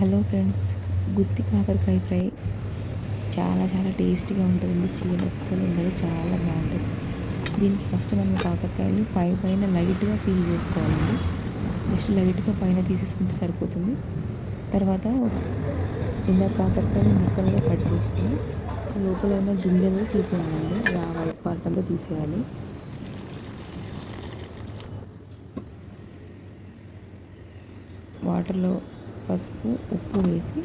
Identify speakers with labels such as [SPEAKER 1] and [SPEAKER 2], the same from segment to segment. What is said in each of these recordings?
[SPEAKER 1] Hello friends గుత్తి కాకరకాయ fry చాలా చాలా టేస్టీగా ఉంటుందండి. చీల అస్సలు ఉండదు చాలా బాగుంటుంది. దీనికి ఫస్ట్ మనం కాకరకాయలు పై పైన లైట్గా పీల్ చేసుకోవాలండి. జస్ట్ లైట్గా పైన తీసేసుకుంటే సరిపోతుంది. తర్వాత ఇలా కాకరకాయలు ముక్కలుగా కట్ చేసుకొని లోపల ఉన్న గింజలు తీసేయాలండి. ఆ వైట్ పార్ట్ అంతా తీసేయాలి. వాటర్లో పసుపు ఉప్పు వేసి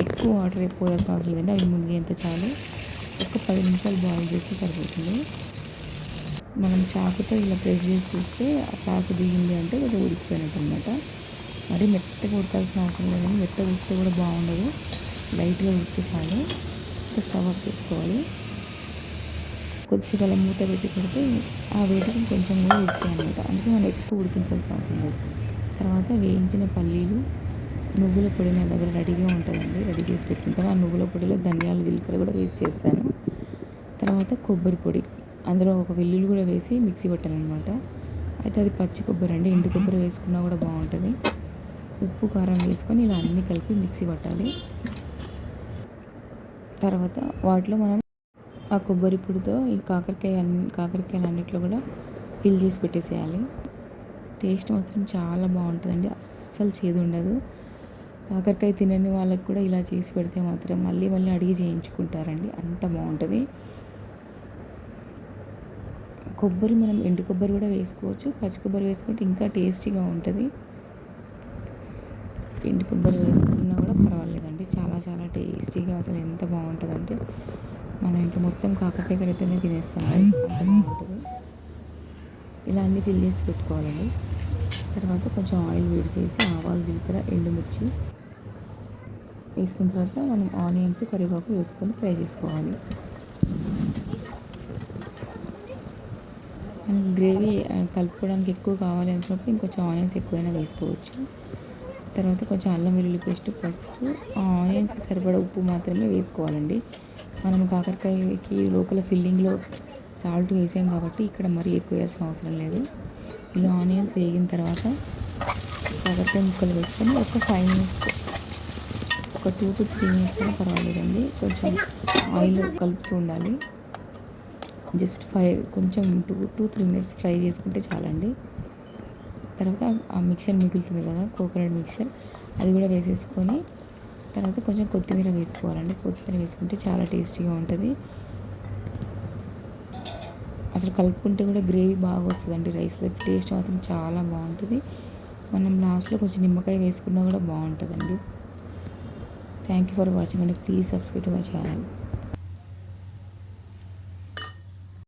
[SPEAKER 1] ఎక్కువ వాటర్ పోయాల్సిన అవసరం లేదండి. అవి మునిగేంత చాలు. ఒక పది నిమిషాలు బాయిల్ చేస్తే సరిపోతుంది. మనం చాకుతో ఇలా ప్రెస్ చేసి చూస్తే ఆ చాకు దిగింది అంటే కొంచెం ఉడికిపోయినట్టు అనమాట మరీ మెత్తగా ఉడకాల్సిన అవసరం లేదండి. మెత్తగా ఉడికితే కూడా బాగుండదు. లైట్గా ఉడికితే చాలు. స్టవ్ ఆఫ్ చేసుకోవాలి. కొద్దిసేపు అలా మూత పెట్టి పెడితే ఆ వేడికి కొంచెం కూడా ఉడుకుతాయి అనమాట అందుకే మనం ఎక్కువ ఉడికించాల్సిన అవసరం లేదు. తర్వాత వేయించిన పల్లీలు నువ్వుల పొడి నా దగ్గర రెడీగా ఉంటుందండి రెడీ చేసి పెట్టుకుంటాను. ఆ నువ్వుల పొడిలో ధనియాలు జీలకర్ర కూడా వేసి చేస్తాను. తర్వాత కొబ్బరి పొడి. అందులో ఒక వెల్లుల్లి కూడా వేసి మిక్సీ అనమాట అయితే అది పచ్చి కొబ్బరి అండి ఎండు కొబ్బరి వేసుకున్నా కూడా బాగుంటుంది. ఉప్పు కారం వేసుకొని ఇలా అన్నీ కలిపి మిక్సీ పట్టాలి. తర్వాత వాటిలో మనం ఆ కొబ్బరి పొడితో ఈ కాకరకాయ కాకరకాయలు అన్నిట్లో కూడా ఫిల్ చేసి పెట్టేసేయాలి. టేస్ట్ మాత్రం చాలా బాగుంటుందండి అస్సలు చేదు ఉండదు. కాకరకాయ తినని వాళ్ళకి కూడా ఇలా చేసి పెడితే మాత్రం మళ్ళీ మళ్ళీ అడిగి చేయించుకుంటారండి. అంత బాగుంటుంది. కొబ్బరి మనం ఎండు కొబ్బరి కూడా వేసుకోవచ్చు. పచ్చి కొబ్బరి వేసుకుంటే ఇంకా టేస్టీగా ఉంటుంది. ఎండు కొబ్బరి వేసుకున్నా కూడా పర్వాలేదండి. చాలా చాలా టేస్టీగా అసలు ఎంత బాగుంటుందంటే మనం ఇంకా మొత్తం కాకరకాయ కడితేనే తినేస్తాం. అంత బాగుంటుంది. ఇలా అన్నీ ఫిల్ చేసి పెట్టుకోవాలండి. తర్వాత కొంచెం ఆయిల్ వేడి చేసి ఆవాలు జీలకర్ర ఎండుమిర్చి వేసుకున్న తర్వాత మనం ఆనియన్స్ కరివేపాకు వేసుకొని ఫ్రై చేసుకోవాలి. మనకి గ్రేవీ కలుపుకోవడానికి ఎక్కువ కావాలి అనుకున్నప్పుడు ఇంకొంచెం ఆనియన్స్ ఎక్కువైనా వేసుకోవచ్చు. తర్వాత కొంచెం అల్లం వెల్లుల్లి పేస్ట్ పసుపు ఆనియన్స్కి సరిపడా ఉప్పు మాత్రమే వేసుకోవాలండి. మనం కాకరకాయకి లోపల ఫిల్లింగ్లో సాల్ట్ వేసాం కాబట్టి ఇక్కడ మరీ ఎక్కువ వేయాల్సిన అవసరం లేదు. ఇలా ఆనియన్స్ వేగిన తర్వాత కాకరకాయ ముక్కలు వేసుకొని ఒక ఫైవ్ మినిట్స్ ఒక టూ టు త్రీ మినిట్స్ అయినా పర్వాలేదండి. కొంచెం ఆయిల్ కలుపుతూ ఉండాలి. జస్ట్ ఫైవ్ కొంచెం two to three minutes fry చేసుకుంటే చాలండి. తర్వాత ఆ మిక్సర్ మిగులుతుంది కదా కోకోనట్ మిక్సర్ అది కూడా వేసేసుకొని తర్వాత కొంచెం కొత్తిమీర వేసుకోవాలండి. కొత్తిమీర వేసుకుంటే చాలా టేస్టీగా ఉంటుంది. అసలు కలుపుకుంటే కూడా గ్రేవీ బాగా వస్తుందండి రైస్లో టేస్ట్ మాత్రం చాలా బాగుంటుంది. మనం లాస్ట్లో కొంచెం నిమ్మకాయ వేసుకున్నా కూడా బాగుంటుందండి. థ్యాంక్ యూ ఫర్ వాచింగ్ అండి please subscribe to my channel.